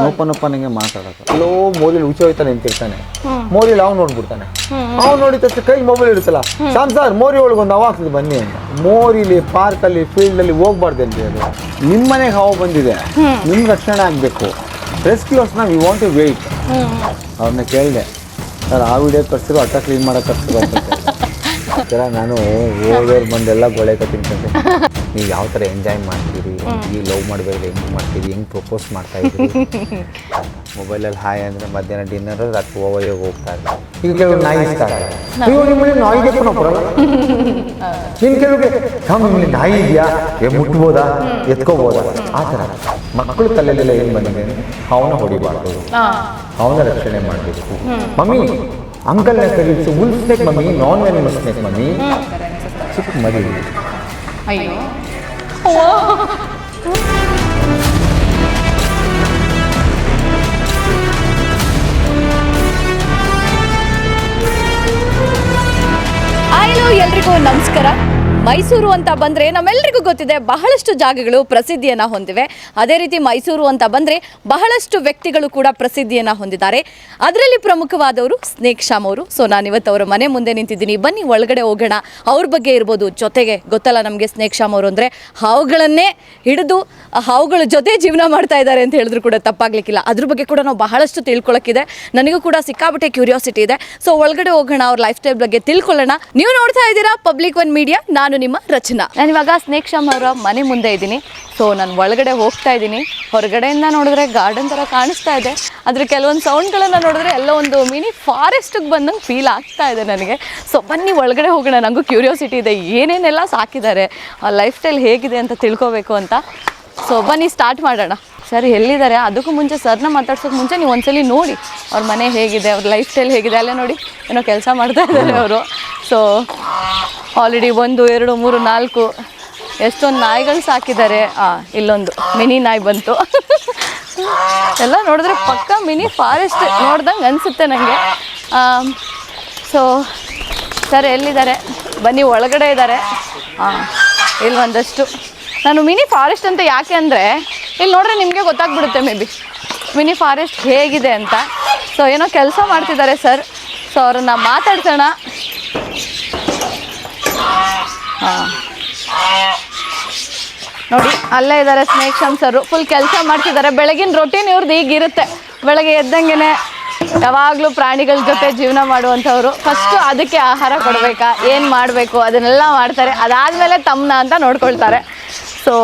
Open open ಹಿಂಗೆ ಮಾತಾಡೋದು. ಅಲ್ಲೋ ಮೋರಿಲಿ ಉಚ್ಚ ಹೋಯ್ತಾನೆ ನಿಂತಿರ್ತಾನೆ ಮೋರಿಲಿ ಅವ್ನು ನೋಡ್ಬಿಡ್ತಾನೆ. ಅವ್ನು ನೋಡಿದ ತಕ್ಷಣ ಕೈ ಮೊಬೈಲ್ ಇರುತ್ತಲ್ಲ? ಶಾಮ್ ಸರ್ ಮೋರಿ ಒಳಗೆ ಒಂದು ಆಗ್ತದೆ ಬನ್ನಿ ಅಂತ. ಮೋರಿಲಿ ಪಾರ್ಕಲ್ಲಿ ಫೀಲ್ಡಲ್ಲಿ ಹೋಗ್ಬಾರ್ದು ಅಂತ ಹೇಳಿ. ನಿಮ್ಮ ಮನೆಗೆ ಹಾವು ಬಂದಿದೆ. ನಿಮ್ಗೆ ರಕ್ಷಣೆ ಆಗಬೇಕು. ರೆಸ್ಕ್ಯೂಸ್ನ ವಿ ವಾಂಟ್ ಟು ವೆಯ್ಟ್ ಅವ್ರನ್ನ ಕೇಳಿದೆ. ಸರ್ ಆ ವಿಡಿಯೋ ಕರ್ಸಿರೋ ಅಟ್ಟ ಕ್ಲೀನ್ ಮಾಡೋಕೆ ಕರ್ಸಿರೋ ಅಂತ. ನಾನು ಓದೋರು ಬಂದೆಲ್ಲ ಗೊಳೆ ತಿನ್ಕೊಂಡೆ ನೀವು ಯಾವ ಥರ ಎಂಜಾಯ್ ಮಾಡ್ತೀರಿ? ಈ ಲವ್ ಮಾಡಬೇಕು ಹೆಂಗೆ ಮಾಡ್ತೀರಿ ಹೆಂಗೆ ಪ್ರಪೋಸ್ ಮಾಡ್ತಾ ಇದ್ದೀರಿ ಮೊಬೈಲಲ್ಲಿ ಹಾಯ್ ಅಂದರೆ ಮಧ್ಯಾಹ್ನ ಡಿನ್ನರ್ ರಾತ್ರಿ ಓವಯೋಗ ಹೋಗ್ತಾ ಇದ್ದಾರೆ ಈಗ ಕೆಲವು ನಾಯಿ ಇಷ್ಟ ನಿಮ್ಮ ಮನೆ ನಾಯಿಗೆ ನಾವು ಬರಲ್ಲ ನಿನ್ನ ಕೆಲವ್ರಿಗೆ ನಮ್ಮ ನಿಮ್ಮಲ್ಲಿ ನಾಯಿ ಇದೆಯಾ? ಏ ಮುಟ್ಬೋದಾ? ಎತ್ಕೋಬೋದಾ? ಆ ಥರ. ಮಕ್ಕಳು ತಲೆಯಲ್ಲೆಲ್ಲ ಏನು ಬಂದಿದೆ ಅವನ ಹೊಡಿಬಾರ್ದು. ಅವನ ರಕ್ಷಣೆ ಮಾಡಬೇಕು. ಮಮ್ಮಿ ಅಂಕಲ್ನ ಕರೀಸು wolf snake mummy non venomous snake mummy ಚಿಕ್ಕ ಮರಿ. ಅಯ್ಯೋ. ಹಲೋ ಎಲ್ರಿಗೂ ನಮಸ್ಕಾರ ಮೈಸೂರು ಅಂತ ಬಂದ್ರೆ ನಮ್ಮೆಲ್ಲರಿಗೂ ಗೊತ್ತಿದೆ, ಬಹಳಷ್ಟು ಜಾಗಗಳು ಪ್ರಸಿದ್ಧಿಯನ್ನು ಹೊಂದಿವೆ. ಅದೇ ರೀತಿ ಮೈಸೂರು ಅಂತ ಬಂದ್ರೆ ಬಹಳಷ್ಟು ವ್ಯಕ್ತಿಗಳು ಕೂಡ ಪ್ರಸಿದ್ಧಿಯನ್ನು ಹೊಂದಿದ್ದಾರೆ. ಅದರಲ್ಲಿ ಪ್ರಮುಖವಾದವರು ಸ್ನೇಕ್ ಶ್ಯಾಮ್ ಅವರು. ಸೊ ನಾನು ಇವತ್ತು ಅವರ ಮನೆ ಮುಂದೆ ನಿಂತಿದ್ದೀನಿ. ಬನ್ನಿ, ಒಳಗಡೆ ಹೋಗೋಣ. ಅವ್ರ ಬಗ್ಗೆ ಇರ್ಬೋದು, ಜೊತೆಗೆ ಗೊತ್ತಲ್ಲ ನಮಗೆ ಸ್ನೇಕ್ ಶ್ಯಾಮ್ ಅವರು ಅಂದ್ರೆ, ಹಾವುಗಳನ್ನೇ ಹಿಡಿದು ಹಾವುಗಳ ಜೊತೆ ಜೀವನ ಮಾಡ್ತಾ ಇದ್ದಾರೆ ಅಂತ ಹೇಳಿದ್ರು ಕೂಡ ತಪ್ಪಾಗ್ಲಿಕ್ಕಿಲ್ಲ. ಅದ್ರ ಬಗ್ಗೆ ಕೂಡ ನಾವು ಬಹಳಷ್ಟು ತಿಳ್ಕೊಳ್ಳೋಕ್ಕಿದೆ ನನಗೂ ಕೂಡ ಸಿಕ್ಕಾಪಟ್ಟೆ ಕ್ಯೂರಿಯಾಸಿಟಿ ಇದೆ. ಸೊ ಒಳಗಡೆ ಹೋಗೋಣ, ಅವ್ರ ಲೈಫ್ ಸ್ಟೈಲ್ ಬಗ್ಗೆ ತಿಳ್ಕೊಳ್ಳೋಣ. ನೀವು ನೋಡ್ತಾ ಇದ್ದೀರಾ ಪಬ್ಲಿಕ್ ಒನ್ ಮೀಡಿಯಾ ನಾನು ನಿಮ್ಮ ರಚನಾ. ನಾನು ಇವಾಗ ಸ್ನೇಕ್ ಶ್ಯಾಮ್ ಅವರ ಮನೆ ಮುಂದೆ ಇದ್ದೀನಿ. ಸೊ ನಾನು ಒಳಗಡೆ ಹೋಗ್ತಾ ಇದ್ದೀನಿ. ಹೊರಗಡೆಯಿಂದ ನೋಡಿದ್ರೆ ಗಾರ್ಡನ್ ಥರ ಕಾಣಿಸ್ತಾ ಇದೆ. ಆದರೆ ಕೆಲವೊಂದು ಸೌಂಡ್ಗಳನ್ನು ನೋಡಿದ್ರೆ ಎಲ್ಲ ಒಂದು ಮಿನಿ ಫಾರೆಸ್ಟಿಗೆ ಬಂದಂಗೆ ಫೀಲ್ ಆಗ್ತಾ ಇದೆ ನನಗೆ. ಸೊ ಬನ್ನಿ ಒಳಗಡೆ ಹೋಗೋಣ. ನನಗೂ ಕ್ಯೂರಿಯಾಸಿಟಿ ಇದೆ. ಏನೇನೆಲ್ಲ ಸಾಕಿದ್ದಾರೆ? ಆ ಲೈಫ್ ಸ್ಟೈಲ್ ಹೇಗಿದೆ ಅಂತ ತಿಳ್ಕೊಬೇಕು ಅಂತ. ಸೊ ಬನ್ನಿ ಸ್ಟಾರ್ಟ್ ಮಾಡೋಣ. ಸರ್ ಎಲ್ಲಿದ್ದಾರೆ? ಅದಕ್ಕೂ ಮುಂಚೆ ಸರ್ನ ಮಾತಾಡ್ಸೋಕೆ ಮುಂಚೆ ನೀವು ಒಂದ್ಸಲಿ ನೋಡಿ. ಅವ್ರ ಮನೆ ಹೇಗಿದೆ ಅವ್ರ ಲೈಫ್ ಸ್ಟೈಲ್ ಹೇಗಿದೆ ಅಲ್ಲೇ ನೋಡಿ. ಏನೋ ಕೆಲಸ ಮಾಡ್ತಾ ಇದ್ದಾರೆ ಅವರು. ಸೊ ಆಲ್ರೆಡಿ ಒಂದು ಎರಡು ಮೂರು ನಾಲ್ಕು. ಎಷ್ಟೊಂದು ನಾಯಿಗಳು ಸಾಕಿದ್ದಾರೆ. ಹಾಂ ಇಲ್ಲೊಂದು ಮಿನಿ ನಾಯಿ ಬಂತು. ಎಲ್ಲ ನೋಡಿದ್ರೆ ಪಕ್ಕ ಮಿನಿ ಫಾರೆಸ್ಟ್ ನೋಡ್ದಂಗೆ ಅನಿಸುತ್ತೆ ನನಗೆ ಸೊ ಸರ್ ಎಲ್ಲಿದ್ದಾರೆ? ಬನ್ನಿ ಒಳಗಡೆ ಇದ್ದಾರೆ. ಹಾಂ ಇಲ್ಲಿ ಒಂದಷ್ಟು. ನಾನು ಮಿನಿ ಫಾರೆಸ್ಟ್ ಅಂತ ಯಾಕೆ ಅಂದರೆ, ಇಲ್ಲಿ ನೋಡ್ರೆ ನಿಮಗೆ ಗೊತ್ತಾಗ್ಬಿಡುತ್ತೆ ಮೇ ಬಿ. ಮಿನಿ ಫಾರೆಸ್ಟ್ ಹೇಗಿದೆ ಅಂತ. ಸೊ ಏನೋ ಕೆಲಸ ಮಾಡ್ತಿದ್ದಾರೆ ಸರ್. ಸೊ ಅವ್ರನ್ನ ಮಾತಾಡ್ಸೋಣ. ಹಾಂ. ನೋಡಿ, ಅಲ್ಲೇ ಇದ್ದಾರೆ ಸ್ನೇಕ್ ಸರ್ ಫುಲ್ ಕೆಲಸ ಮಾಡ್ತಿದ್ದಾರೆ. ಬೆಳಗಿನ ರೊಟೀನ್ ಇವ್ರದ್ದು ಈಗಿರುತ್ತೆ. ಬೆಳಗ್ಗೆ ಎದ್ದಂಗೆನೆ ಯಾವಾಗಲೂ ಪ್ರಾಣಿಗಳ ಜೊತೆ ಜೀವನ ಮಾಡುವಂಥವ್ರು. ಫಸ್ಟು ಅದಕ್ಕೆ ಆಹಾರ ಕೊಡಬೇಕಾ ಏನು ಮಾಡಬೇಕು ಅದನ್ನೆಲ್ಲ ಮಾಡ್ತಾರೆ. ಅದಾದಮೇಲೆ ತಮ್ಮನ ಅಂತ ನೋಡ್ಕೊಳ್ತಾರೆ. ಸೊ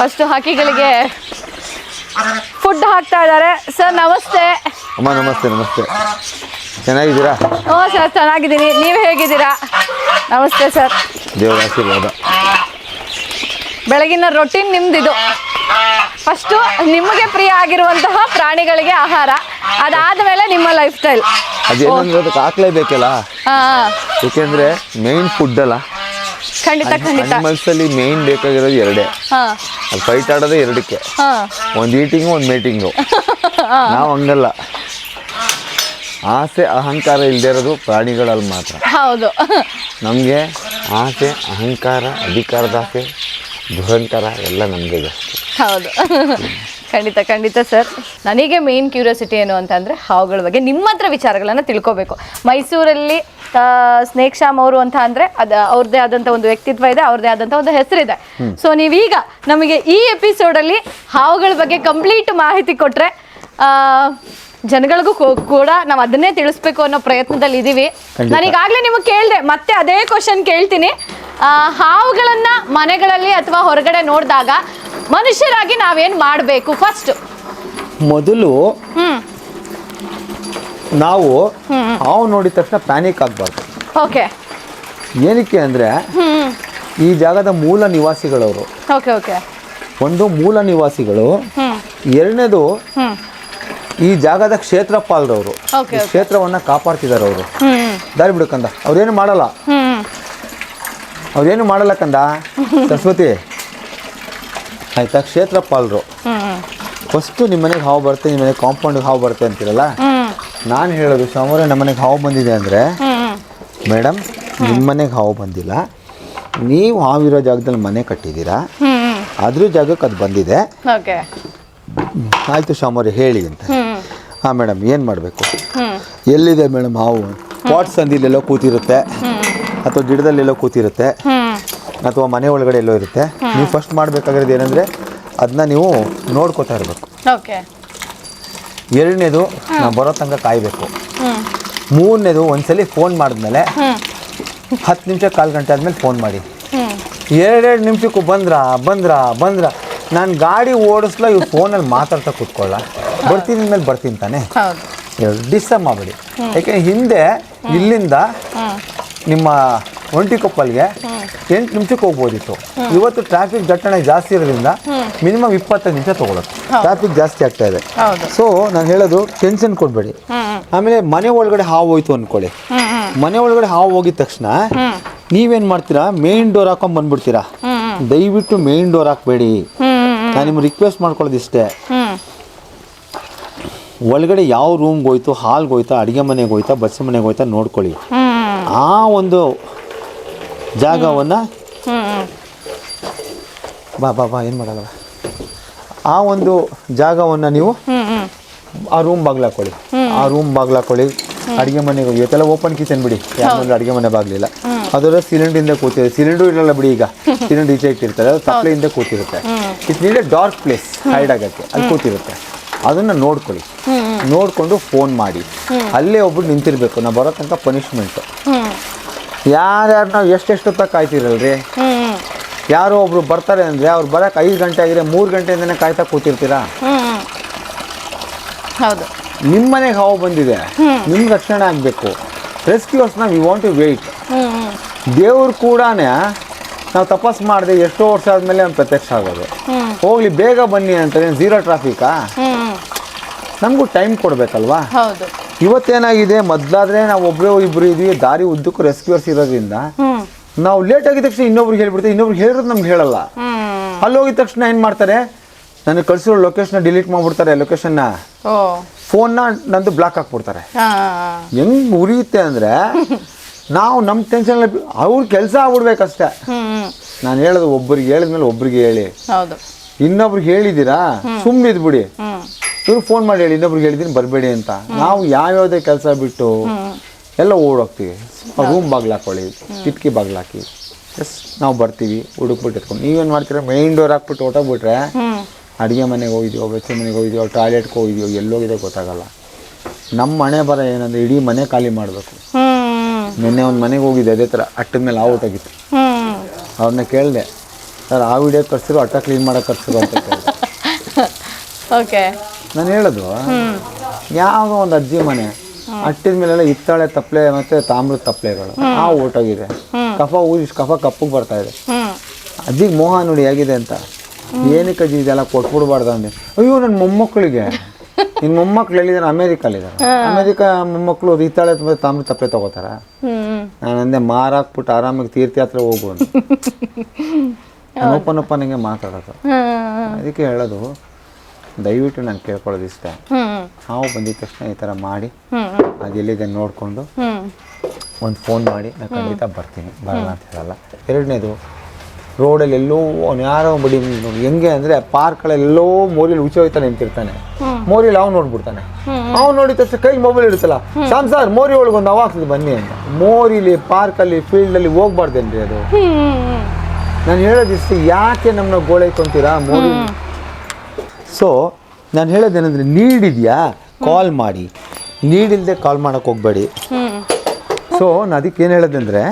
ಫಸ್ಟು ಹಕ್ಕಿಗಳಿಗೆ ಫುಡ್ ಹಾಕ್ತಾ ಇದ್ದಾರೆ. ಸರ್ ನಮಸ್ತೆ. ಅಮ್ಮ ನಮಸ್ತೆ ನಮಸ್ತೆ. ಚೆನ್ನಾಗಿದ್ದೀರಾ? ಹ್ಞೂ ಸರ್ ಚೆನ್ನಾಗಿದ್ದೀನಿ. ನೀವು ಹೇಗಿದ್ದೀರಾ? ನಮಸ್ತೆ ಸರ್ ದೇವರ ಆಶೀರ್ವಾದ. ಬೆಳಗಿನ ರೊಟೀನ್ ನಿಮ್ದಿದು. ಫಸ್ಟು ನಿಮಗೆ ಪ್ರಿಯ ಆಗಿರುವಂತಹ ಪ್ರಾಣಿಗಳಿಗೆ ಆಹಾರ. ಅದಾದ ಮೇಲೆ ನಿಮ್ಮ ಲೈಫ್ ಸ್ಟೈಲ್ ಅದೇನಂದ್ರೆ ಹಾಕ್ಲೇಬೇಕಲ್ಲ? ಹಾಂ ಏಕೆಂದ್ರೆ ಮೇನ್ ಫುಡ್ ಅಲ್ಲ. ಖಂಡಿತ ಖಂಡಿತ. ಮನಸ್ಸಲ್ಲಿ ಅಲ್ಲಿ ಮೇನ್ ಬೇಕಾಗಿರೋದು ಎರಡೇ. ಅದು ಫೈಟ್ ಆಡೋದೇ ಎರಡಕ್ಕೆ. ಒಂದು ಈಟಿಂಗು ಒಂದು ಮೇಟಿಂಗು ನಾವು ಹಂಗಲ್ಲ. ಆಸೆ ಅಹಂಕಾರ ಇಲ್ಲದೆ ಇರೋದು ಪ್ರಾಣಿಗಳಲ್ಲಿ ಮಾತ್ರ. ಹೌದು. ನಮಗೆ ಆಸೆ ಅಹಂಕಾರ ಅಧಿಕಾರದ ಆಸೆ ದುರಂಕಾರ ಎಲ್ಲ ನಮಗೆ ಜಾಸ್ತಿ ಹೌದು. ಖಂಡಿತ ಖಂಡಿತ ಸರ್. ನನಗೆ ಮೇನ್ ಕ್ಯೂರಿಯಾಸಿಟಿ ಏನು ಅಂತಂದರೆ ಹಾವುಗಳ ಬಗ್ಗೆ ನಿಮ್ಮ ಹತ್ರ ವಿಚಾರಗಳನ್ನು ತಿಳ್ಕೊಬೇಕು. ಮೈಸೂರಲ್ಲಿ ಸ್ನೇಕ್ ಶ್ಯಾಮ್ ಅವರು ಅಂತ ಅಂದರೆ ಅದು ಅವ್ರದ್ದೇ ಆದಂಥ ಒಂದು ವ್ಯಕ್ತಿತ್ವ ಇದೆ ಅವ್ರದ್ದೇ ಆದಂಥ ಒಂದು ಹೆಸರಿದೆ. ಸೊ ನೀವೀಗ ನಮಗೆ ಈ ಎಪಿಸೋಡಲ್ಲಿ ಹಾವುಗಳ ಬಗ್ಗೆ ಕಂಪ್ಲೀಟ್ ಮಾಹಿತಿ ಕೊಟ್ಟರೆ ಜನಗಳಿಗೂ ಕೂಡ ನಾವು ಅದನ್ನೇ ತಿಳಿಸ್ಬೇಕು ಅನ್ನೋ ಪ್ರಯತ್ನದಲ್ಲಿ ಇದ್ದೀವಿ ಖಂಡಿತ. ನಾನೀಗಾಗಲೇ ನಿಮಗೆ ಕೇಳಿದೆ ಮತ್ತೆ ಅದೇ ಕ್ವಶನ್ ಕೇಳ್ತೀನಿ. ಹಾವುಗಳನ್ನ ಮನೆಗಳಲ್ಲಿ ಅಥವಾ ಹೊರಗಡೆ ನೋಡಿದಾಗ ಮನುಷ್ಯರಾಗಿ ನಾವೇನು ಮಾಡಬೇಕು? ಫಸ್ಟ್ ಮೊದಲು ನಾವು ಹಾವು ನೋಡಿದ ತಕ್ಷಣ ಪ್ಯಾನಿಕ್ ಆಗಬಾರ್ದು. ಓಕೆ ಏನಕ್ಕೆ ಅಂದರೆ ಈ ಜಾಗದ ಮೂಲ ನಿವಾಸಿಗಳವರು. ಓಕೆ ಓಕೆ ಒಂದು ಮೂಲ ನಿವಾಸಿಗಳು. ಎರಡನೇದು ಈ ಜಾಗದ ಕ್ಷೇತ್ರಪಾಲರವರು. ಕ್ಷೇತ್ರವನ್ನು ಕಾಪಾಡ್ತಿದ್ದಾರೆ ಅವರು ದಾರಿ ಬಿಡಕಂದ ಅವ್ರೇನು ಮಾಡಲ್ಲ. ಅವ್ರೇನು ಮಾಡಲ್ಲ ಕಂದ? ಸರಸ್ವತಿ ಆಯ್ತಾ? ಕ್ಷೇತ್ರಪಾಲರು ಹ್ಮ್ ಫಸ್ಟು ನಿಮ್ಮ ಮನೆಗೆ ಹಾವು ಬರುತ್ತೆ ನಿಮ್ಮ ಮನೆಗೆ ಕಾಂಪೌಂಡಿಗೆ ಹಾವು ಬರುತ್ತೆ ಅಂತೀರಲ್ಲ? ನಾನು ಹೇಳೋದು ಸೋಮವಾರ ನಮ್ಮ ಮನೆಗೆ ಹಾವು ಬಂದಿದೆ ಅಂದರೆ ಮೇಡಮ್ ನಿಮ್ಮ ಮನೆಗೆ ಹಾವು ಬಂದಿಲ್ಲ. ನೀವು ಹಾವಿರೋ ಜಾಗದಲ್ಲಿ ಮನೆ ಕಟ್ಟಿದ್ದೀರಾ? ಅದ್ರ ಜಾಗಕ್ಕೆ ಅದು ಬಂದಿದೆ. ಆಯಿತು ಸೋಮವಾರ ಹೇಳಿ ಅಂತ. ಹಾಂ ಮೇಡಮ್ ಏನು ಮಾಡಬೇಕು? ಎಲ್ಲಿದೆ ಮೇಡಮ್ ಹಾವು? ಪಾಟ್ಸ್ ಅಂದಿಲ್ಲೆಲ್ಲೋ ಕೂತಿರುತ್ತೆ. ಅಥವಾ ಗಿಡದಲ್ಲೆಲ್ಲೋ ಕೂತಿರುತ್ತೆ ಹ್ಮ್ ಅಥವಾ ಮನೆ ಒಳಗಡೆ ಎಲ್ಲೋ ಇರುತ್ತೆ ನೀವು ಫಸ್ಟ್ ಮಾಡಬೇಕಾಗಿರೋದು ಏನಂದರೆ ಅದನ್ನ ನೀವು ನೋಡ್ಕೋತಾ ಇರಬೇಕು. ಓಕೆ ಎರಡನೇದು ನಾವು ಬರೋ ತನಕ ಕಾಯಬೇಕು. ಮೂರನೇದು ಒಂದ್ಸಲಿ ಫೋನ್ ಮಾಡಿದ್ಮೇಲೆ ಹತ್ತು ನಿಮಿಷ ಕಾಲು ಗಂಟೆ ಆದಮೇಲೆ ಫೋನ್ ಮಾಡಿ. ಎರಡೆರಡು ನಿಮಿಷಕ್ಕೂ ಬಂದ್ರಾ ಬಂದ್ರಾ ಬಂದ್ರಾ. ನಾನು ಗಾಡಿ ಓಡಿಸ್ಲಾ ಇವ್ರು ಫೋನಲ್ಲಿ ಮಾತಾಡ್ತಾ ಕೂತ್ಕೊಳ್ಳ. ಬರ್ತೀನಿ ಮೇಲೆ ಬರ್ತೀನಿ ತಾನೆ. ಡಿಸ್ಟರ್ಬ್ ಮಾಡಬೇಡಿ. ಯಾಕೆಂದ್ರೆ ಹಿಂದೆ ಇಲ್ಲಿಂದ ಹ್ಮ್ ಒಂಟಿ ಕೊಪ್ಪಲ್ಗೆ ಎಂಟು ನಿಮಿಷಕ್ಕೆ ಹೋಗ್ಬೋದಿತ್ತು. ಇವತ್ತು ಟ್ರಾಫಿಕ್ ದಟ್ಟಣೆ ಜಾಸ್ತಿ ಇರೋದ್ರಿಂದ ಮಿನಿಮಮ್ ಇಪ್ಪತ್ತೈದು ನಿಮಿಷ ತಗೊಳ್ಳೋದು ಟ್ರಾಫಿಕ್ ಜಾಸ್ತಿ ಆಗ್ತಾ ಇದೆ. ಸೊ ನಾನು ಹೇಳೋದು ಟೆನ್ಷನ್ ಕೊಡಬೇಡಿ. ಆಮೇಲೆ ಮನೆ ಒಳಗಡೆ ಹಾವು ಹೋಯ್ತು ಅಂದ್ಕೊಳ್ಳಿ ಮನೆ ಒಳಗಡೆ ಹಾವು ಹೋಗಿದ ತಕ್ಷಣ ನೀವೇನು ಮಾಡ್ತೀರಾ? ಮೇನ್ ಡೋರ್ ಹಾಕೊಂಡ್ ಬಂದ್ಬಿಡ್ತೀರಾ? ದಯವಿಟ್ಟು ಮೇನ್ ಡೋರ್ ಹಾಕಬೇಡಿ. ನಾನು ನಿಮ್ಗೆ ರಿಕ್ವೆಸ್ಟ್ ಮಾಡ್ಕೊಳ್ಳೋದು ಇಷ್ಟೇ. ಒಳಗಡೆ ಯಾವ ರೂಮ್ಗೆ ಹೋಯ್ತು ಹಾಲ್ಗೆ ಹೋಯ್ತಾ ಅಡುಗೆ ಮನೆಗೆ ಹೋಯ್ತಾ ಬಸ್ ಮನೆಗೆ ಹೋಯ್ತಾ ನೋಡ್ಕೊಳ್ಳಿ. ಆ ಒಂದು ಜಾಗವನ್ನು ಬಾ ಬಾ ಬಾ ಏನು ಮಾಡಲ್ಲ. ಆ ಒಂದು ಜಾಗವನ್ನು ನೀವು ಆ ರೂಮ್ ಬಾಗ್ಲಾಕೊಳ್ಳಿ. ಆ ರೂಮ್ ಬಾಗ್ಲಾಕೊಳ್ಳಿ. ಅಡುಗೆ ಮನೆಗೆ ಇವತ್ತೆಲ್ಲ ಓಪನ್ ಕಿಚನ್ ಬಿಡಿ. ಯಾಕಂದ್ರೆ ಅಡುಗೆ ಮನೆ ಬಾಗ್ಲಿಲ್ಲ. ಅದರ ಸಿಲಿಂಡ್ರಿಂದ ಕೂತಿದೆ. ಸಿಲಿಂಡ್ರು ಇರಲ್ಲ ಬಿಡಿ ಈಗ. ಸಿಲಿಂಡರ್ ಈಚೆ ಇಟ್ಟಿರ್ತಾರೆ. ಅದು ತಪ್ಪಲೆಯಿಂದ ಕೂತಿರುತ್ತೆ. It need a dark place hide ಆಗಕ್ಕೆ. ಅಲ್ಲಿ ಕೂತಿರುತ್ತೆ. ಅದನ್ನು ನೋಡ್ಕೊಳ್ಳಿ. ನೋಡಿಕೊಂಡು ಫೋನ್ ಮಾಡಿ. ಅಲ್ಲೇ ಒಬ್ರು ನಿಂತಿರ್ಬೇಕು. ನಾವು ಬರೋ ತನಕ ಪನಿಷ್ಮೆಂಟು ಯಾರ್ಯಾರು ನಾವು ಎಷ್ಟೆಷ್ಟೊತ್ತ ಕಾಯ್ತಿರಲ್ರಿ? ಹ್ಮ್ ಯಾರೋ ಒಬ್ರು ಬರ್ತಾರೆ ಅಂದರೆ ಅವ್ರು ಬರೋಕೆ ಐದು ಗಂಟೆ ಆಗಿದೆ ಮೂರು ಗಂಟೆಯಿಂದನೇ ಕಾಯ್ತಾ ಕೂತಿರ್ತೀರಾ? ಹೌದು. ನಿಮ್ಮ ಮನೆಗೆ ಹಾವು ಬಂದಿದೆ. ನಿಮ್ಗೆ ರಕ್ಷಣೆ ಆಗಬೇಕು. ರೆಸ್ಕ್ಯೂಸ್ನ ವಿ ವಾಂಟ್ ಟು ವೆಯ್ಟ್ ದೇವ್ರು ಕೂಡ ನಾವು ತಪಸ್ ಮಾಡಿದೆ ಎಷ್ಟೋ ವರ್ಷ ಆದಮೇಲೆ ಅವ್ನು ಪ್ರತ್ಯಕ್ಷ ಆಗೋದು. ಹೋಗ್ಲಿ ಬೇಗ ಬನ್ನಿ ಅಂತಾರೆ ಝೀರೋ ಟ್ರಾಫಿಕಾ ನಮಗೂ ಟೈಮ್ ಕೊಡಬೇಕಲ್ವಾ? ಹೌದು. ಇವತ್ತೇನಾಗಿದೆ? ಮೊದ್ಲಾದ್ರೆ ನಾವು ಒಬ್ಬರೇ ಇಬ್ರು ಇದ್ವಿ ದಾರಿ ಉದ್ದಕ್ಕೂ ರೆಸ್ಕ್ಯೂರ್ಸ್ ಇರೋದ್ರಿಂದ ನಾವು ಲೇಟ್ ಆಗಿದ ತಕ್ಷಣ ಇನ್ನೊಬ್ರಿಗೆ ಹೇಳ್ಬಿಡ್ತೀವಿ. ಇನ್ನೊಬ್ರಿಗೆ ಹೇಳಿರೋದು ನಮ್ಗೆ ಹೇಳಲ್ಲ. ಅಲ್ಲಿ ಹೋಗಿದ ತಕ್ಷಣ ಏನು ಮಾಡ್ತಾರೆ? ನನಗೆ ಕಳ್ಸಿರೋ ಲೊಕೇಶನ್ ಡಿಲೀಟ್ ಮಾಡ್ಬಿಡ್ತಾರೆ ಲೊಕೇಶನ್ನ ಫೋನ್ ಫೋನ್ನ ನಂದು ಬ್ಲಾಕ್ ಹಾಕ್ಬಿಡ್ತಾರೆ. ಹೆಂಗ್ ಉರಿಯುತ್ತೆ ಅಂದ್ರೆ ನಾವು ನಮ್ಮ ಟೆನ್ಷನ್ ಅವ್ರ ಕೆಲಸ ಆಗ್ಬಿಡ್ಬೇಕಷ್ಟೇ. ನಾನು ಹೇಳೋದು ಒಬ್ಬರಿಗೆ ಹೇಳಿದ್ಮೇಲೆ ಒಬ್ರಿಗೆ ಹೇಳಿ. ಹೌದು ಇನ್ನೊಬ್ರಿಗೆ ಹೇಳಿದ್ದೀರಾ ಸುಮ್ಮನಿದ್ ಬಿಡಿ. ಇವ್ರು ಫೋನ್ ಮಾಡಿ ಹೇಳಿ ಇನ್ನೊಬ್ರಿಗೆ ಹೇಳಿದ್ದೀನಿ ಬರಬೇಡಿ ಅಂತ. ನಾವು ಯಾವ್ಯಾವುದೇ ಕೆಲಸ ಬಿಟ್ಟು ಎಲ್ಲ ಓಡೋಗ್ತೀವಿ. ರೂಮ್ ಬಾಗ್ಲಾಕೊಳ್ಳಿ ಕಿಟಕಿ ಬಾಗ್ಲಾಕಿ ಎಸ್ ನಾವು ಬರ್ತೀವಿ ಹುಡುಕ್ಬಿಟ್ಟು ಎತ್ಕೊಂಡು. ನೀವೇನು ಮಾಡ್ತೀರಾ? ಮೈನ್ ಡೋರ್ ಹಾಕ್ಬಿಟ್ಟು ಹೊಟ್ಟೋಗ್ಬಿಟ್ರೆ ಅಡುಗೆ ಮನೆಗೆ ಹೋಗಿದ್ಯೋ ಬೆಚ್ಚ ಮನೆಗೆ ಹೋಗಿದ್ಯೋ ಟಾಯ್ಲೆಟ್ಗೆ ಹೋಗಿದ್ಯೋ ಎಲ್ಲೋಗಿದೆ ಗೊತ್ತಾಗಲ್ಲ. ನಮ್ಮ ಮನೆ ಬರ ಏನಂದ್ರೆ ಇಡೀ ಮನೆ ಖಾಲಿ ಮಾಡಬೇಕು. ನಿನ್ನೆ ಒಂದು ಮನೆಗೆ ಹೋಗಿದ್ದೆ ಅದೇ ಥರ ಅಟ್ಟದ ಮೇಲೆ ಆ ಹೊಟ್ಟೋಗಿತ್ತು ಹ್ಮ್. ಅವ್ರನ್ನ ಕೇಳಿದೆ ಸರ್ ಆ ವಿಡಿಯೋ ಕರ್ಸಿರು ಅಟ್ಟ ಕ್ಲೀನ್ ಮಾಡಕ್ಕೆ ಕರ್ಸಿರು ಅಂತ ಕೇಳಿದೆ. ಓಕೆ. ನಾನು ಹೇಳೋದು ಯಾವ ಒಂದು ಅಜ್ಜಿ ಮನೆ ಅಟ್ಟಿದ ಮೇಲೆಲ್ಲ ಹಿತ್ತಾಳೆ ತಪ್ಪಲೆ ಮತ್ತೆ ತಾಮ್ರದ ತಪ್ಪಲೆಗಳು ಆ ಓಟೋಗಿದೆ. ಕಫ ಊರಿ ಕಫ ಕಪ್ಪಗೆ ಬರ್ತಾ ಇದೆ. ಅಜ್ಜಿಗೆ ಮೋಹ ನೋಡಿ ಆಗಿದೆ ಅಂತ. ಏನಕ್ಕೆ ಅಜ್ಜಿ ಇದೆಲ್ಲ ಕೊಟ್ಬಿಡ್ಬಾರ್ದು ಅಂದೆ. ಅಯ್ಯೋ ನನ್ನ ಮೊಮ್ಮಕ್ಕಳಿಗೆ ನಿನ್ನ ಮೊಮ್ಮಕ್ಳು ಎಲ್ಲಿದ್ದಾರೆ ಅಮೇರಿಕಲ್ಲಿದ್ದಾರೆ ಅಮೇರಿಕ ಮೊಮ್ಮಕ್ಕಳು ಹಿತ್ತಾಳೆ ಮತ್ತು ತಾಮ್ರದ ತಪ್ಪಲೆ ತಗೋತಾರ? ನಾನು ಅಂದೆ ಮಾರಾಕ್ಬಿಟ್ಟು ಆರಾಮಾಗಿ ತೀರ್ಥಯಾತ್ರೆ ಹೋಗು ಅಂತ ಓಪನ್ ಓಪನ್ಗೆ ಮಾತಾಡೋದು. ಅದಕ್ಕೆ ಹೇಳೋದು ದಯವಿಟ್ಟು ನಾನು ಕೇಳ್ಕೊಳ್ಳೋದು ಇಷ್ಟ ಹಾವು ಬಂದಿದ ತಕ್ಷಣ ಈ ಥರ ಮಾಡಿ ಹ್ಮ್ ಅದು ಎಲ್ಲಿದೆ ನೋಡಿಕೊಂಡು ಒಂದು ಫೋನ್ ಮಾಡಿ ನಾನು ಖಂಡಿತ ಬರ್ತೀನಿ ಬರಲ್ಲ ಅಂತ ಹೇಳಲ್ಲ. ಎರಡನೇದು ರೋಡಲ್ಲಿ ಎಲ್ಲೋ ಅವ್ನು ಯಾರೋ ಬಡಿ ನೋಡಿ ಹೆಂಗೆ ಅಂದರೆ ಪಾರ್ಕ್ಗಳೆಲ್ಲೋ ಮೋರಿಲಿ ಉಚ್ಚ ಹೋಯ್ತಾನೆ ನಿಂತಿರ್ತಾನೆ ಮೋರಿಲಿ ಅವ್ನು ನೋಡ್ಬಿಡ್ತಾನೆ. ಅವ್ನು ನೋಡಿದ ತಕ್ಷಣ ಕೈಲಿ ಮೊಬೈಲ್ ಇರುತ್ತಲ್ಲ ಶಾಮ್ ಸರ್ ಮೋರಿ ಒಳಗೊಂದು ಅವಾಗ್ತದೆ ಬನ್ನಿ ಅಂತ. ಮೋರಿಲಿ ಪಾರ್ಕಲ್ಲಿ ಫೀಲ್ಡಲ್ಲಿ ಹೋಗ್ಬಾರ್ದೇನ್ರಿ ಅದು. ನಾನು ಹೇಳೋದಿಷ್ಟು ಯಾಕೆ ನಮ್ಮನ್ನ ಗೋಳೈಕೊಂತೀರಾ ಮೋದಿ? ಸೊ ನಾನು ಹೇಳೋದೇನೆಂದರೆ ನೀಡಿದ್ಯಾ? ಕಾಲ್ ಮಾಡಿ. ನೀಡಿಲ್ಲದೆ ಕಾಲ್ ಮಾಡೋಕ್ಕೆ ಹೋಗಬೇಡಿ. ಸೊ ನಾನು ಅದಕ್ಕೆ ಏನು ಹೇಳೋದಂದರೆ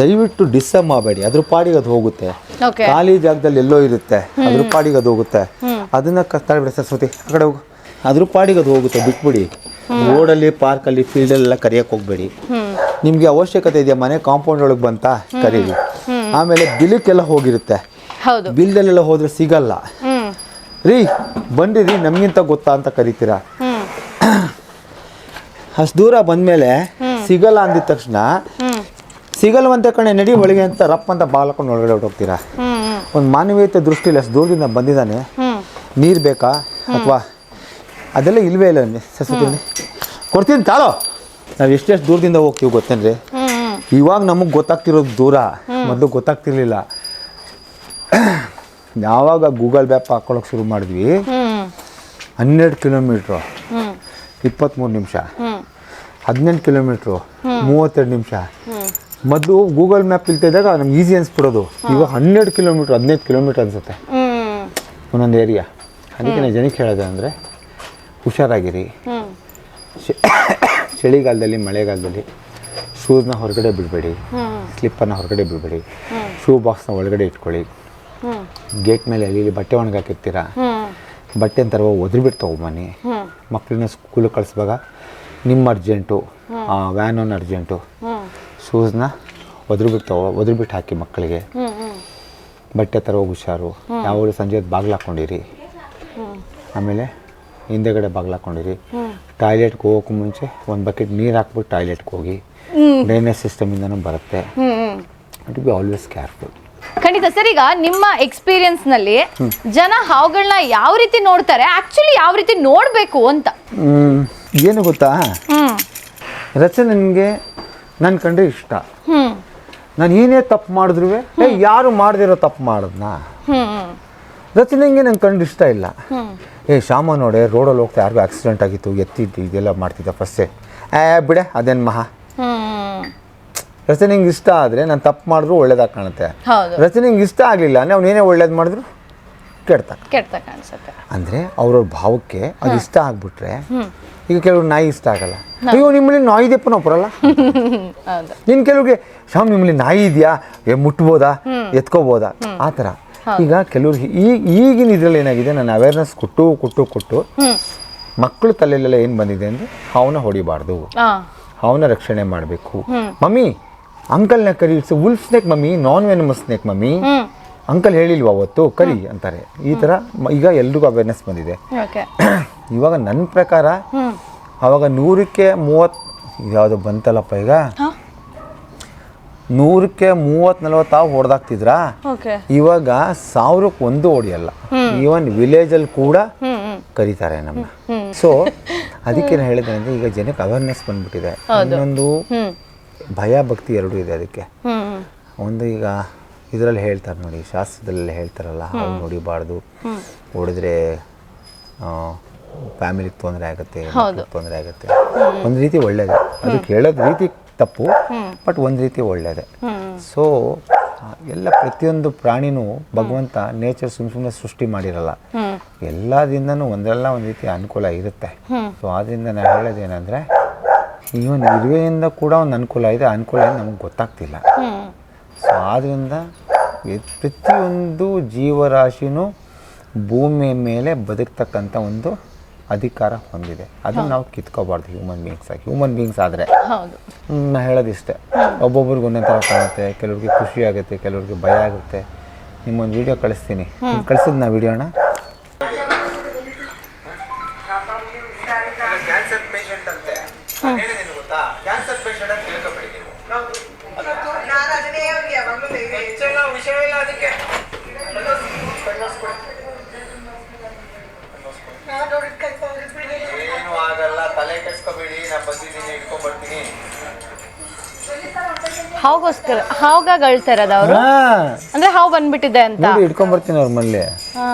ದಯವಿಟ್ಟು ಡಿಸ್ಟರ್ಬ್ ಮಾಡಬೇಡಿ. ಅದ್ರ ಪಾಡಿಗೆ ಅದು ಹೋಗುತ್ತೆ. ಖಾಲಿ ಜಾಗದಲ್ಲಿ ಎಲ್ಲೋ ಇರುತ್ತೆ. ಅದ್ರ ಪಾಡಿಗೆ ಅದು ಹೋಗುತ್ತೆ. ಅದನ್ನ ಕತ್ತಾಡ್ಬಿಡಿ ಸರಸ್ವತಿ ಆ ಕಡೆ ಹೋಗು. ಅದ್ರ ಪಾಡಿಗೆ ಅದು ಹೋಗುತ್ತೆ ಬಿಟ್ಬಿಡಿ. ರೋಡಲ್ಲಿ ಪಾರ್ಕಲ್ಲಿ ಫೀಲ್ಡಲ್ಲೆಲ್ಲ ಕರಿಯಕ್ಕೆ ಹೋಗಬೇಡಿ. ನಿಮಗೆ ಅವಶ್ಯಕತೆ ಇದೆಯಾ ಮನೆ ಕಾಂಪೌಂಡ್ ಒಳಗೆ ಬಂತಾ? ಕರೀರಿ. ಆಮೇಲೆ ಬಿಲಕ್ಕೆಲ್ಲ ಹೋಗಿರುತ್ತೆ. ಬಿಲ್ದಲ್ಲೆಲ್ಲ ಹೋದ್ರೆ ಸಿಗಲ್ಲ. ರೀ ಬಂದಿರಿ ರೀ ನಮಗಿಂತ ಗೊತ್ತಾ ಅಂತ ಕರಿತೀರಾ? ಅಷ್ಟು ದೂರ ಬಂದ್ಮೇಲೆ ಸಿಗಲ್ಲ ಅಂದಿದ ತಕ್ಷಣ ಸಿಗಲ್ವಂತೆ ಕಣೆ ನಡಿ ಒಳಗೆ ಅಂತ ರಪ್ಪ ಅಂತ ಬಾಲಕೊಂಡು ಒಳಗಡೆ ಹ್ಮ್ ಒಂದು ಮಾನವೀಯತೆ ದೃಷ್ಟಿಲಿ ಅಷ್ಟು ದೂರದಿಂದ ಬಂದಿದ್ದಾನೆ. ನೀರು ಬೇಕಾ? ಅಥವಾ ಅದೆಲ್ಲ ಇಲ್ವೇ ಇಲ್ಲ ಸಸ್ಯದಲ್ಲಿ ಕೊಡ್ತೀನಿ ತಾಳೋ. ನಾವು ಎಷ್ಟೆಷ್ಟು ದೂರದಿಂದ ಹೋಗ್ತೀವಿ ಗೊತ್ತೇನ್ರಿ? ಇವಾಗ ನಮಗೆ ಗೊತ್ತಾಗ್ತಿರೋದು ದೂರ ಮೊದಲು ಗೊತ್ತಾಗ್ತಿರ್ಲಿಲ್ಲ. ಯಾವಾಗ ಗೂಗಲ್ ಮ್ಯಾಪ್ ಹಾಕ್ಕೊಳಕ್ಕೆ ಶುರು ಮಾಡಿದ್ವಿ? ಹನ್ನೆರಡು ಕಿಲೋಮೀಟ್ರು. ಇಪ್ಪತ್ತ್ಮೂರು ನಿಮಿಷ. ಹದಿನೆಂಟು ಕಿಲೋಮೀಟ್ರು. ಮೂವತ್ತೆರಡು ನಿಮಿಷ. ಮೊದಲು ಗೂಗಲ್ ಮ್ಯಾಪ್ ಇಲ್ತಿದ್ದಾಗ ನಮ್ಗೆ ಈಸಿ ಅನ್ಸ್ಬಿಡೋದು. ಇವಾಗ ಹನ್ನೆರಡು ಕಿಲೋಮೀಟ್ರ್ ಹದಿನೈದು ಕಿಲೋಮೀಟ್ರ್ ಅನ್ಸುತ್ತೆ. ಒಂದೊಂದು ಏರಿಯಾ ಅದಕ್ಕೆ ನಾನು ಜನಕ್ಕೆ ಹೇಳೋದು ಅಂದರೆ ಹುಷಾರಾಗಿರಿ. ಚಳಿಗಾಲದಲ್ಲಿ ಮಳೆಗಾಲದಲ್ಲಿ ಶೂಸ್ನ ಹೊರಗಡೆ ಬಿಡಬೇಡಿ ಸ್ಲಿಪ್ಪನ್ನು ಹೊರಗಡೆ ಬಿಡಬೇಡಿ. ಶೂ ಬಾಕ್ಸ್ನ ಒಳಗಡೆ ಇಟ್ಕೊಳ್ಳಿ. ಗೇಟ್ ಮೇಲೆ ಅಲ್ಲಿ ಇಲ್ಲಿ ಬಟ್ಟೆ ಒಣಗಾಕಿರ್ತೀರ ಬಟ್ಟೆ ತರುವ ಒದ್ರಿಬಿಟ್ಟು ತೊಗೊಂಬನ್ನಿ ಹ್ಮ್. ಮಕ್ಕಳನ್ನ ಸ್ಕೂಲಿಗೆ ಕಳಿಸುವಾಗ ನಿಮ್ಮ ಅರ್ಜೆಂಟು ವ್ಯಾನ್ ಒನ್ ಅರ್ಜೆಂಟು ಶೂಸ್ನ ಒದ್ರಿಬಿಟ್ಟು ತಗೋ ಒದ್ರಿಬಿಟ್ಟು ಹಾಕಿ ಮಕ್ಕಳಿಗೆ. ಬಟ್ಟೆ ತರೋ ಹುಷಾರು. ಯಾವಾಗಲೂ ಸಂಜೆ ಬಾಗಿಲು ಹಾಕ್ಕೊಂಡಿರಿ? ಆಮೇಲೆ ಹಿಂದೆಗಡೆ ಬಾಗಿಲು ಹಾಕ್ಕೊಂಡಿರಿ. ಟಾಯ್ಲೆಟ್ಗೆ ಹೋಗೋಕ್ಕೂ ಮುಂಚೆ ಒಂದು ಬಕೆಟ್ ನೀರು ಹಾಕ್ಬಿಟ್ಟು ಟಾಯ್ಲೆಟ್ಗೆ ಹೋಗಿ. ಡ್ರೈನೇಜ್ ಸಿಸ್ಟಮಿಂದನೂ ಬರುತ್ತೆ. ಟು ಬಿ ಆಲ್ವೇಸ್ ಕೇರ್ಫುಲ್ ಖಂಡಿತ. ಸರ್ ಈಗ ನಿಮ್ಮ ಎಕ್ಸ್ಪೀರಿಯನ್ಸ್ನಲ್ಲಿ ಜನ ಹಾವುಗಳನ್ನ ಯಾವ ರೀತಿ ನೋಡ್ತಾರೆ? ಆಕ್ಚುಲಿ ಯಾವ ರೀತಿ ನೋಡ್ಬೇಕು ಅಂತ? ಏನು ಗೊತ್ತಾ? ರಚನೆ ನನಗೆ ನನ್ನ ಕಂಡ್ರೆ ಇಷ್ಟ. ನಾನು ಏನೇ ತಪ್ಪು ಮಾಡಿದ್ರು ಏ ಯಾರು ಮಾಡದಿರೋ ತಪ್ಪು ಮಾಡಿದ್ನಾ? ರಚನೆಗೆ ನಂಗೆ ಕಂಡು ಇಷ್ಟ ಇಲ್ಲ. ಏ ಶ್ಯಾಮ ನೋಡೆ ರೋಡಲ್ಲಿ ಹೋಗ್ತಾ ಯಾರಿಗೂ ಆಕ್ಸಿಡೆಂಟ್ ಆಗಿತ್ತು ಎತ್ತಿದ್ದು ಇದೆಲ್ಲ ಮಾಡ್ತಿದ್ದ ಫಸ್ಟೇ ಏ ಬಿಡೆ ಅದೇನು ಮಹಾ? ರಚನೆಗೆ ಇಷ್ಟ ಆದರೆ ನಾನು ತಪ್ಪು ಮಾಡಿದ್ರು ಒಳ್ಳೇದಾಗಿ ಕಾಣುತ್ತೆ. ರಚನೆ ನಿಂಗೆ ಇಷ್ಟ ಆಗಲಿಲ್ಲ ಅಂದರೆ ಅವ್ನು ಏನೇ ಒಳ್ಳೇದು ಮಾಡಿದ್ರು ಕೆಡ್ತ ಕೆಡ್ತ ಕಾಣಿಸುತ್ತೆ. ಅಂದರೆ ಅವ್ರವ್ರ ಭಾವಕ್ಕೆ ಅದು ಇಷ್ಟ ಆಗ್ಬಿಟ್ರೆ ಈಗ ಕೆಲವ್ರು ನಾಯಿ ಇಷ್ಟ ಆಗಲ್ಲ. ಅಯ್ಯೋ ನಿಮ್ಮಲ್ಲಿ ನಾಯಿ ಇದೆಯಪ್ಪ ನಾವು ಬರಲ್ಲ ನಿನ್ನ ಕೆಲವ್ರಿಗೆ ಶಾಮ್ ನಿಮ್ಮಲ್ಲಿ ನಾಯಿ ಇದೆಯಾ? ಏ ಮುಟ್ಬೋದಾ? ಎತ್ಕೋಬೋದಾ? ಆ ಥರ. ಈಗ ಕೆಲವ್ರಿಗೆ ಈಗ ಈಗಿನ ಇದರಲ್ಲಿ ಏನಾಗಿದೆ ನಾನು ಅವೇರ್ನೆಸ್ ಕೊಟ್ಟು ಕೊಟ್ಟು ಕೊಟ್ಟು ಮಕ್ಕಳು ತಲೆಯಲ್ಲೆಲ್ಲ ಏನು ಬಂದಿದೆ ಅಂದರೆ ಅವನ ಹೊಡಿಬಾರ್ದು. ಅವನ ರಕ್ಷಣೆ ಮಾಡಬೇಕು. ಮಮ್ಮಿ ಅಂಕಲ್ನ ಕರಿ it's wolf snake mummy non venomous snake mummy uncle ಹೇಳಿಲ್ವಾ ಅವತ್ತು? ಕರಿ ಅಂತಾರೆ. ಈ ಥರ ಈಗ ಎಲ್ರಿಗೂ ಅವೇರ್ನೆಸ್ ಬಂದಿದೆ. ಇವಾಗ ನನ್ನ ಪ್ರಕಾರ ಅವಾಗ ನೂರಕ್ಕೆ ಮೂವತ್ತು ಯಾವುದು ಬಂತಲ್ಲಪ್ಪ ಈಗ? ನೂರಕ್ಕೆ ಮೂವತ್ ನಲ್ವತ್ತು ಹಾವು ಹೊಡೆದಾಕ್ತಿದ್ರಾ? ಇವಾಗ ಸಾವಿರಕ್ಕೆ ಒಂದು ಹೊಡೆಯಲ್ಲ. ಈವನ್ ವಿಲೇಜಲ್ಲಿ ಕೂಡ ಹ್ಮ್ ಹ್ಮ್. ಕರೀತಾರೆ ನಮ್ಮ. ಸೊ ಅದಕ್ಕೆ ಹೇಳಿದೆ ಅಂದರೆ ಈಗ ಜನಕ್ಕೆ ಅವೇರ್ನೆಸ್ ಬಂದ್ಬಿಟ್ಟಿದೆ. ಇನ್ನೊಂದು ಭಯ ಭಕ್ತಿ ಎರಡೂ ಇದೆ ಅದಕ್ಕೆ. ಒಂದು ಈಗ ಇದರಲ್ಲಿ ಹೇಳ್ತಾರೆ ನೋಡಿ ಶಾಸ್ತ್ರದಲ್ಲೆಲ್ಲ ಹೇಳ್ತಾರಲ್ಲ ಹಾವು ನೋಡಿಬಾರ್ದು ಹೊಡೆದ್ರೆ ಫ್ಯಾಮಿಲಿಗೆ ತೊಂದರೆ ಆಗುತ್ತೆ ತೊಂದರೆ ಆಗುತ್ತೆ. ಒಂದು ರೀತಿ ಒಳ್ಳೇದೆ. ಅದು ಕೇಳೋದು ರೀತಿ ತಪ್ಪು ಬಟ್ ಒಂದು ರೀತಿ ಒಳ್ಳೇದೆ. ಸೊ ಎಲ್ಲ ಪ್ರತಿಯೊಂದು ಪ್ರಾಣಿನೂ ಭಗವಂತ ನೇಚರ್ ಸುಮ್ ಸುಮ್ಮನೆ ಸೃಷ್ಟಿ ಮಾಡಿರಲ್ಲ. ಎಲ್ಲದಿಂದನೂ ಒಂದಲ್ಲ ಒಂದು ರೀತಿ ಅನುಕೂಲ ಇರುತ್ತೆ. ಸೊ ಆದ್ರಿಂದ ನಾನು ಹೇಳೋದೇನೆಂದರೆ ಈವನ್ ಇರುವೆಯಿಂದ ಕೂಡ ಒಂದು ಅನುಕೂಲ ಇದೆ. ಅನುಕೂಲ ನಮ್ಗೆ ನಮಗೆ ಗೊತ್ತಾಗ್ತಿಲ್ಲ. ಸೊ ಆದ್ದರಿಂದ ಪ್ರತಿಯೊಂದು ಜೀವರಾಶಿನೂ ಭೂಮಿಯ ಮೇಲೆ ಬದುಕ್ತಕ್ಕಂಥ ಒಂದು ಅಧಿಕಾರ ಹೊಂದಿದೆ. ಅದನ್ನು ನಾವು ಕಿತ್ಕೋಬಾರ್ದು ಹ್ಯೂಮನ್ ಬೀಯಿಂಗ್ಸ್ ಆಗಿ. ಹ್ಯೂಮನ್ ಬೀಯಿಂಗ್ಸ್ ಆದರೆ ನಾ ಹೇಳೋದಿಷ್ಟೇ. ಒಬ್ಬೊಬ್ರಿಗೆ ಒಂದೊಂದು ಥರ ಕಾಣುತ್ತೆ. ಕೆಲವ್ರಿಗೆ ಖುಷಿ ಆಗುತ್ತೆ ಕೆಲವ್ರಿಗೆ ಭಯ ಆಗುತ್ತೆ. ನಿಮ್ಮೊಂದು ವಿಡಿಯೋ ಕಳಿಸ್ತೀನಿ. ಕಳಿಸಿದ್ ನಾ ವಿಡಿಯೋನ ವಿಷಯವಿಲ್ಲ ಅದಕ್ಕೆ. ಏನು ಆಗಲ್ಲ ತಲೆ ಕೆಡ್ಸ್ಕೊಬೇಡಿ ನಾನು ಬಂದಿದ್ದೀನಿ ಇಟ್ಕೊಂಡ್ಬರ್ತೀನಿ. ಹಾವುಗೋಸ್ಕರ ಹಾವ್ಗಾಗ ಅಳ್ತಾ ಇರೋದು ಅವರು ಅಂದ್ರೆ ಹಾವು ಬಂದ್ಬಿಟ್ಟಿದೆ ಅಂತ. ನೋಡಿ ಇಟ್ಕೊಂಡ್ಬರ್ತೀನಿ ಅವ್ರ ಮನೇಲಿ. ಹಾ,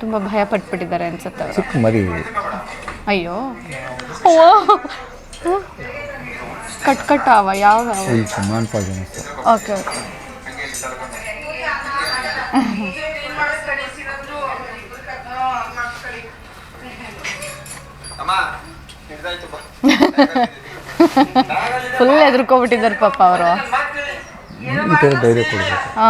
ತುಂಬಾ ಭಯ ಪಟ್ಬಿಟ್ಟಿದ್ದಾರೆ ಅನ್ಸುತ್ತೆ ಅವರು. ಚಿಕ್ಕ ಮರಿ. ಅಯ್ಯೋ. ಓ. ಕಟ್ ಕಟ್ ಅವ ಯಾವ ಓಕೆ ಓಕೆ. ಫುಲ್ ಎದ್ರುಕೊಬಿಟ್ಟಿದ್ದಾರೆ ಪಾಪ ಅವರು. ಧೈರ್ಯ ಕೊಡಬೇಕು. ಹಾ.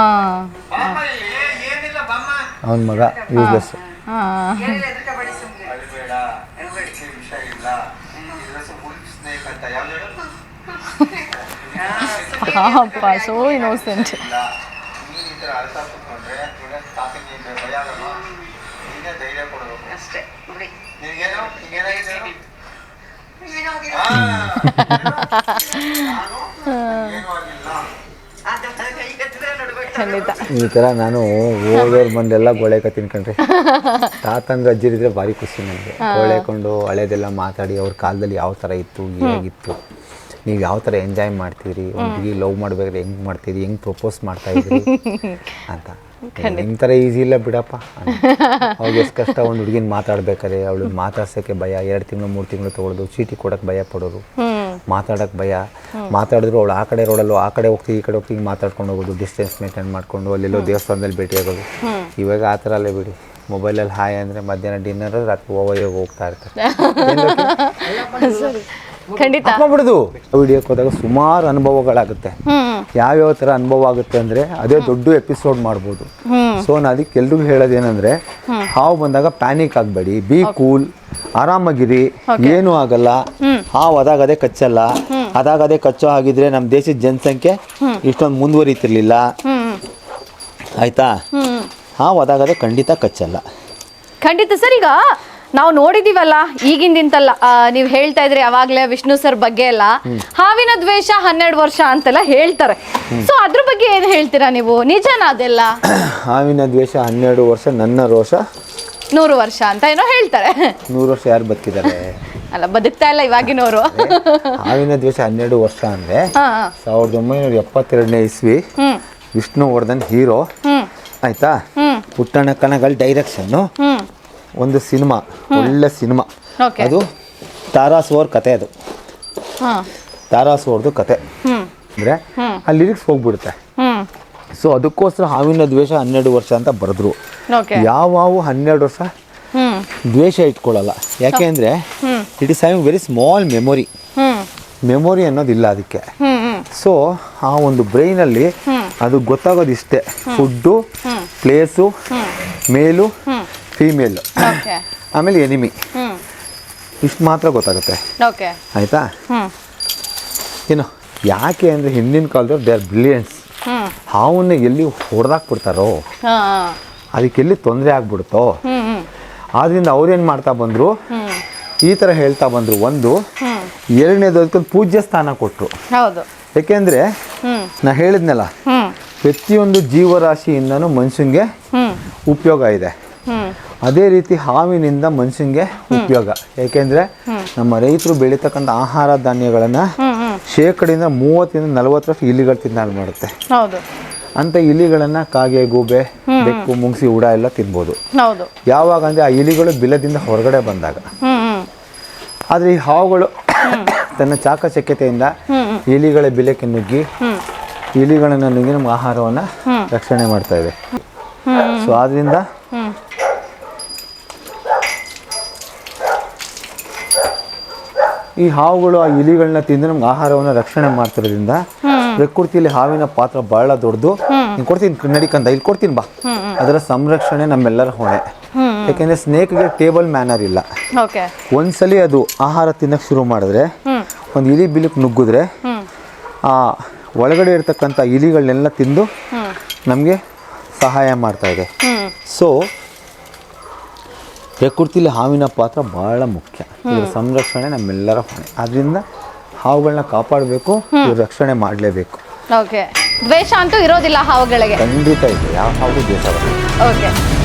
ಅವನ ಮಗ ಯೂಸ್ಲೆಸ್ ಹಾ. ಪಾಪ ಸೋ ಇನ್ನೋಸೆಂಟ್ ಅಷ್ಟೇ ಈ ಥರ ನಾನು ಓದೋರ್ ಬಂದೆಲ್ಲ ಗೋಳೆಕ ತಿನ್ಕೊಂಡ್ರೆ ತಾತಂಗ ಅಜ್ಜಿರಿದ್ರೆ ಭಾರಿ ಖುಷಿ ನನಗೆ. ಗೋಳೆಕೊಂಡು ಹಳೇದೆಲ್ಲ ಮಾತಾಡಿ ಅವ್ರ ಕಾಲದಲ್ಲಿ ಯಾವ ಥರ ಇತ್ತು ಹೇಗಿತ್ತು. ನೀವು ಯಾವ ಥರ ಎಂಜಾಯ್ ಮಾಡ್ತೀರಿ? ಹುಡುಗಿ ಲವ್ ಮಾಡ್ಬೇಕಾದ್ರೆ ಹೆಂಗೆ ಮಾಡ್ತೀರಿ? ಹೆಂಗೆ ಪ್ರಪೋಸ್ ಮಾಡ್ತಾ ಇದ್ರಿ ಅಂತ. ನಿಮ್ಮ ಥರ ಈಸಿ ಇಲ್ಲ ಬಿಡಪ್ಪ. ಅವ್ರಿಗೆ ಎಷ್ಟು ಕಷ್ಟ ಒಂದು ಹುಡುಗಿನ ಮಾತಾಡ್ಬೇಕಾದ್ರೆ ಅವಳು ಮಾತಾಡ್ಸೋಕ್ಕೆ ಭಯ. ಎರಡು ತಿಂಗಳು ಮೂರು ತಿಂಗಳು ತೊಗೊಳೋದು ಚೀಟಿ ಕೊಡೋಕೆ ಭಯ ಪಡೋರು. ಮಾತಾಡೋಕೆ ಭಯ. ಮಾತಾಡಿದ್ರು ಅವಳು ಆ ಕಡೆ ರೋಡಲ್ಲೂ ಆ ಕಡೆ ಹೋಗ್ತೀವಿ ಈ ಕಡೆ ಹೋಗ್ತೀವಿ ಮಾತಾಡ್ಕೊಂಡು ಹೋಗೋದು ಡಿಸ್ಟೆನ್ಸ್ ಮೇಂಟೈನ್ ಮಾಡ್ಕೊಂಡು ಅಲ್ಲೆಲ್ಲೋ ದೇವಸ್ಥಾನದಲ್ಲಿ ಭೇಟಿಯಾಗೋದು ಇವಾಗ ಆ ಥರ ಅಲ್ಲೇ ಬಿಡಿ. ಮೊಬೈಲಲ್ಲಿ ಹಾಯ್ ಅಂದರೆ ಮಧ್ಯಾಹ್ನ ಡಿನ್ನರ್ ರಾತ್ರಿ ಓವರ್ ಹೋಗ್ತಾ ಇರ್ತಾರೆ. ಖಂಡಿತ. ಹಾಕೊಂಡ್ಬಿಡುದು ವಿಡಿಯೋಕ್ಕೆ ಹೋದಾಗ ಸುಮಾರು ಅನುಭವಗಳಾಗುತ್ತೆ. ಯಾವ್ಯಾವ ಥರ ಅನುಭವ ಆಗುತ್ತೆ ಅಂದ್ರೆ ಅದೇ ದೊಡ್ಡ ಎಪಿಸೋಡ್ ಮಾಡ್ಬೋದು. ಸೊ ನಾ ಅದಕ್ಕೆ ಎಲ್ರಿಗೂ ಹೇಳೋದೇನಂದ್ರೆ ಹಾವು ಬಂದಾಗ ಪ್ಯಾನಿಕ್ ಆಗಬೇಡಿ ಬಿ ಕೂಲ್ ಆರಾಮಾಗಿರಿ ಏನೂ ಆಗಲ್ಲ. ಹಾವು ಅದಾಗ ಅದೇ ಕಚ್ಚಲ್ಲ. ಅದಾಗ ಅದೇ ಕಚ್ಚೋ ಹಾಗಿದ್ರೆ ನಮ್ಮ ದೇಶದ ಜನಸಂಖ್ಯೆ ಇಷ್ಟೊಂದು ಮುಂದುವರಿತಿರ್ಲಿಲ್ಲ. ಆಯ್ತಾ? ಹಾವು ಅದಾಗ ಅದೇ ಖಂಡಿತ ಕಚ್ಚಲ್ಲ. ಖಂಡಿತ ಸರ್ ಈಗ ನಾವು ನೋಡಿದೀವಲ್ಲ ಈಗಿಂದಿಂತಲ್ಲ ನೀವು ಹೇಳ್ತಾ ಇದ್ರಿ ಅವಾಗ್ಲೇ ವಿಷ್ಣು ಸರ್ ಬಗ್ಗೆ ಎಲ್ಲ. ಹಾವಿನ ದ್ವೇಷ ಹನ್ನೆರಡು ವರ್ಷ ಅಂತೆಲ್ಲ ಹೇಳ್ತಾರೆ. ಸೊ ಅದ್ರ ಬಗ್ಗೆ ಏನ್ ಹೇಳ್ತೀರಾ ನೀವು? ನಿಜನ ಅದೆಲ್ಲ? ಹಾವಿನ ದ್ವೇಷ ಹನ್ನೆರಡು ವರ್ಷ ನನ್ನ ರೋಷ? ನೂರು ವರ್ಷ ಅಂತ ಏನೋ ಹೇಳ್ತಾರೆ. ನೂರು ವರ್ಷ ಯಾರು ಬದುಕಿದ್ದಾರೆ? ಅಲ್ಲ ಬದುಕ್ತಾ ಇಲ್ಲ ಇವಾಗಿನವರು ಹಾವಿನ ದ್ವೇಷ ಹನ್ನೆರಡು ವರ್ಷ ಅಂದ್ರೆ. ಸಾವಿರದ ಒಂಬೈನೂರ ಎಪ್ಪತ್ತೆರಡನೇ ಇಸ್ವಿ ವಿಷ್ಣುವರ್ಧನ್ ಹೀರೋ. ಆಯ್ತಾ? ಪುಟ್ಟಣ ಕಣಗಳ ಡೈರೆಕ್ಷನ್ನು ಹ್ಮ್. ಒಂದು ಸಿನಿಮಾ ಒಳ್ಳೆ ಸಿನಿಮಾ. ಅದು ತಾರಾಸ್ ಅವ್ರ ಕತೆ ಅದು. ಹಾ. ತಾರಾಸು ಅವ್ರದ್ದು ಕತೆ ಅಂದರೆ ಆ ಲಿರಿಕ್ಸ್ ಹೋಗ್ಬಿಡುತ್ತೆ. ಸೊ ಅದಕ್ಕೋಸ್ಕರ ಹಾವಿನ ದ್ವೇಷ ಹನ್ನೆರಡು ವರ್ಷ ಅಂತ ಬರೆದ್ರು. ಓಕೆ. ಯಾವ ಹಾವು ಹನ್ನೆರಡು ವರ್ಷ ದ್ವೇಷ ಇಟ್ಕೊಳ್ಳಲ್ಲ. ಯಾಕೆ ಅಂದರೆ. It is having very small memory memory ಅನ್ನೋದಿಲ್ಲ ಅದಕ್ಕೆ. ಸೊ ಆ ಒಂದು ಬ್ರೈನಲ್ಲಿ ಅದು ಗೊತ್ತಾಗೋದಿಷ್ಟೇ. ಫುಡ್ಡು ಪ್ಲೇಸು ಮೇಲು ಫೀಮೇಲು ಆಮೇಲೆ ಎನಿಮಿ. ಇಷ್ಟು ಮಾತ್ರ ಗೊತ್ತಾಗುತ್ತೆ. ಓಕೆ ಆಯಿತಾ? ಏನು ಯಾಕೆ ಅಂದರೆ ಹಿಂದಿನ ಕಾಲದವ್ರು ದೇ ಆರ್ ಬ್ರಿಲಿಯನ್ಸ್ ಹಾವನ್ನ ಎಲ್ಲಿ ಹೊಡೆದಾಕ್ಬಿಡ್ತಾರೋ ಅದಕ್ಕೆ ಎಲ್ಲಿ ತೊಂದರೆ ಆಗ್ಬಿಡುತ್ತೋ ಆದ್ರಿಂದ ಅವ್ರೇನು ಮಾಡ್ತಾ ಬಂದರು ಈ ಥರ ಹೇಳ್ತಾ ಬಂದರು. ಒಂದು ಎರಡನೇದು ಅದಕ್ಕೊಂದು ಪೂಜ್ಯ ಸ್ಥಾನ ಕೊಟ್ಟರು ಹೌದು. ಯಾಕೆಂದರೆ ನಾ ಹೇಳಿದ್ನಲ್ಲ ಪ್ರತಿಯೊಂದು ಜೀವರಾಶಿಯಿಂದನೂ ಮನುಷ್ಯನಿಗೆ ಉಪಯೋಗ ಇದೆ. ಅದೇ ರೀತಿ ಹಾವಿನಿಂದ ಮನುಷ್ಯನಿಗೆ ಉಪಯೋಗ. ಯಾಕೆಂದ್ರೆ ನಮ್ಮ ರೈತರು ಬೆಳೀತಕ್ಕಂಥ ಆಹಾರ ಧಾನ್ಯಗಳನ್ನು ಶೇಕಡಿಂದ ಮೂವತ್ತರಿಂದ ನಲವತ್ತರಷ್ಟು ಇಲಿಗಳು ತಿನ್ನಲು ಮಾಡುತ್ತೆ. ಅಂತ ಇಲಿಗಳನ್ನ ಕಾಗೆ ಗೂಬೆ ಬೆಕ್ಕು ಮುಂಗ್ಸಿ ಉಡ ಎಲ್ಲ ತಿನ್ಬೋದು. ಯಾವಾಗ ಅಂದ್ರೆ ಆ ಇಲಿಗಳು ಬಿಲದಿಂದ ಹೊರಗಡೆ ಬಂದಾಗ. ಆದ್ರೆ ಈ ಹಾವುಗಳು ತನ್ನ ಚಾಕಚಕ್ಯತೆಯಿಂದ ಇಲಿಗಳ ಬಿಲಕ್ಕೆ ನುಗ್ಗಿ ಇಲಿಗಳನ್ನು ನುಗ್ಗಿ ನಮ್ಮ ಆಹಾರವನ್ನ ರಕ್ಷಣೆ ಮಾಡ್ತಾ ಇದೆ ಸೊ ಆದ್ದರಿಂದ ಈ ಹಾವುಗಳು ಆ ಇಲಿಗಳನ್ನ ತಿಂದು ನಮ್ಗೆ ಆಹಾರವನ್ನು ರಕ್ಷಣೆ ಮಾಡ್ತಿರೋದ್ರಿಂದ ಪ್ರಕೃತಿಯಲ್ಲಿ ಹಾವಿನ ಪಾತ್ರ ಬಹಳ ದೊಡ್ಡದು. ನೀನು ಕೊಡ್ತೀನಿ ನಡಿಕಂತ ಇಲ್ಲಿ ಕೊಡ್ತೀನಿ ಬಾ. ಅದರ ಸಂರಕ್ಷಣೆ ನಮ್ಮೆಲ್ಲರ ಹೊಣೆ. ಯಾಕೆಂದ್ರೆ ಸ್ನೇಕ್ಗೆ ಟೇಬಲ್ ಮ್ಯಾನರ್ ಇಲ್ಲ. ಒಂದ್ಸಲಿ ಅದು ಆಹಾರ ತಿನ್ನಕ್ಕೆ ಶುರು ಮಾಡಿದ್ರೆ ಒಂದು ಇಲಿ ಬಿಲಕ್ಕೆ ನುಗ್ಗಿದ್ರೆ ಆ ಒಳಗಡೆ ಇರ್ತಕ್ಕಂಥ ಇಲಿಗಳನ್ನೆಲ್ಲ ತಿಂದು ನಮಗೆ ಸಹಾಯ ಮಾಡ್ತಾ ಇದೆ. ಸೊ ಪ್ರಕೃತಿಲಿ ಹಾವಿನ ಪಾತ್ರ ಬಹಳ ಮುಖ್ಯ. ಇದರ ಸಂರಕ್ಷಣೆ ನಮ್ಮೆಲ್ಲರ ಹೊಣೆ. ಆದ್ರಿಂದ ಹಾವುಗಳನ್ನ ಕಾಪಾಡಬೇಕು ಇವ್ರ ರಕ್ಷಣೆ ಮಾಡಲೇಬೇಕು. ಓಕೆ ದ್ವೇಷ ಅಂತೂ ಇರೋದಿಲ್ಲ ಹಾವುಗಳಿಗೆ. ಖಂಡಿತ ಇದೆ. ಯಾವ ಹಾವು ದ್ವೇಷ ಓಕೆ